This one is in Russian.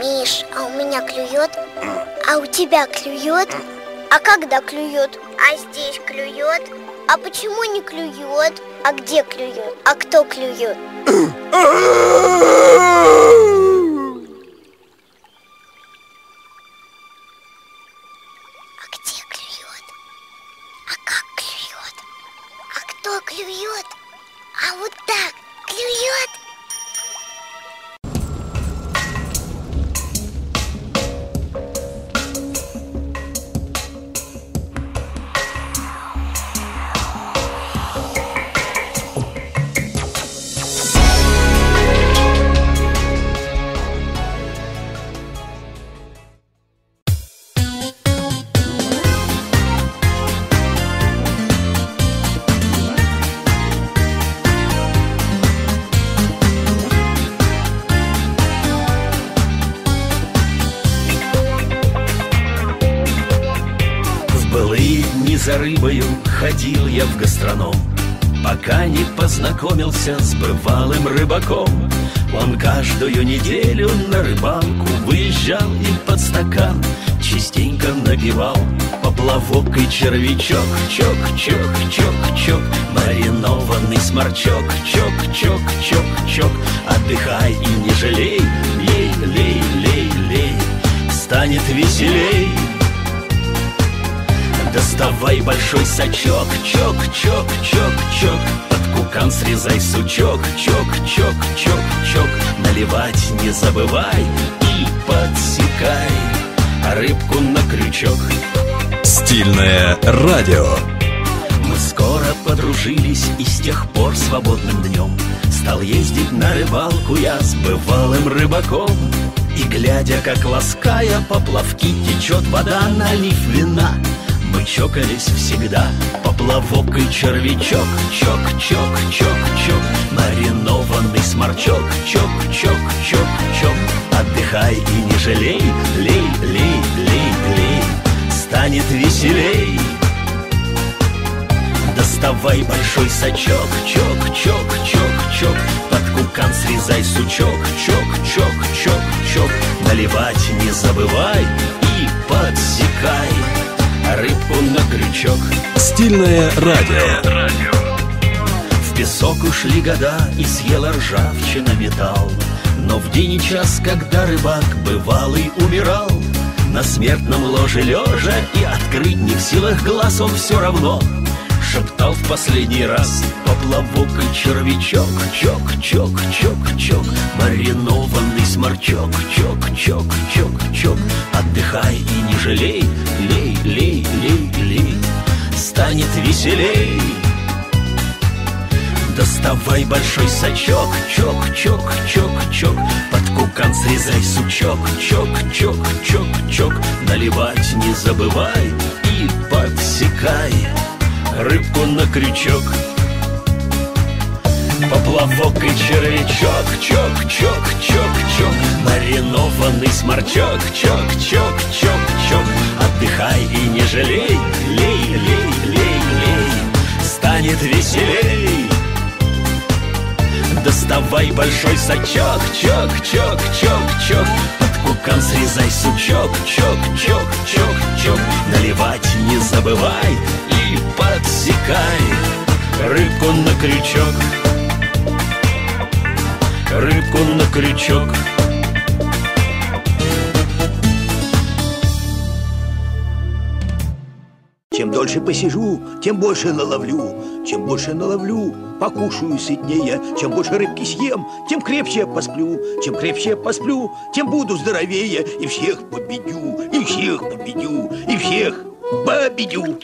Миш, а у меня клюет? А у тебя клюет? А когда клюет? А здесь клюет? А почему не клюет? А где клюет? А кто клюет? А где клюет? А как клюет? А кто клюет? А вот так клюет? Дни за рыбою ходил я в гастроном Пока не познакомился с бывалым рыбаком. Он каждую неделю на рыбалку выезжал и под стакан Частенько набивал поплавок и червячок. Чок, чок, чок, чок, маринованный сморчок. Чок, чок, чок, чок, отдыхай и не жалей. Лей, лей, лей, лей, станет веселей Доставай большой сачок, чок, чок, чок, чок. Под кукан срезай сучок, чок, чок, чок, чок. Наливать не забывай и подсекай Рыбку на крючок. Стильное радио. Мы скоро подружились и с тех пор свободным днем. Стал ездить на рыбалку я с бывалым рыбаком. И глядя, как лаская поплавки течет вода, налив вина Мы чокались всегда, поплавок и червячок. Чок, чок, чок, чок, маринованный сморчок. Чок, чок, чок, чок, отдыхай и не жалей. Лей, лей, лей, лей, станет веселей. Доставай большой сачок, чок, чок, чок, чок. Под кукан срезай сучок, чок, чок, чок, чок. Наливать не забывай. И подсекай Рыбку на крючок. Стильное радио. В песок ушли года и съела ржавчина металл. Но в день и час, когда рыбак бывалый умирал На смертном ложе лежа и открыть не в силах глаз он все равно Шептал в последний раз. Поплавок и червячок Чок, чок, чок, чок, маринованный сморчок Чок, чок, чок, чок, отдыхай и не жалей веселей. Доставай большой сачок, чок, чок, чок, чок. Под кукан срезай сучок, чок, чок, чок, чок. Наливать не забывай и подсекай Рыбку на крючок. Поплавок и червячок, чок, чок, чок, чок. Маринованный сморчок, чок, чок, чок, чок. Отдыхай и не жалей, Станет веселей. Доставай большой сачок, чок, чок, чок, чок. Под кукан срезай сучок, чок, чок, чок, чок. Наливать не забывай и подсекай. Рыбку на крючок. Рыбку на крючок дольше посижу, тем больше наловлю. Чем больше наловлю, покушаю сытнее. Чем больше рыбки съем, тем крепче посплю. Чем крепче посплю, тем буду здоровее. И всех победю, и всех победю, и всех победю.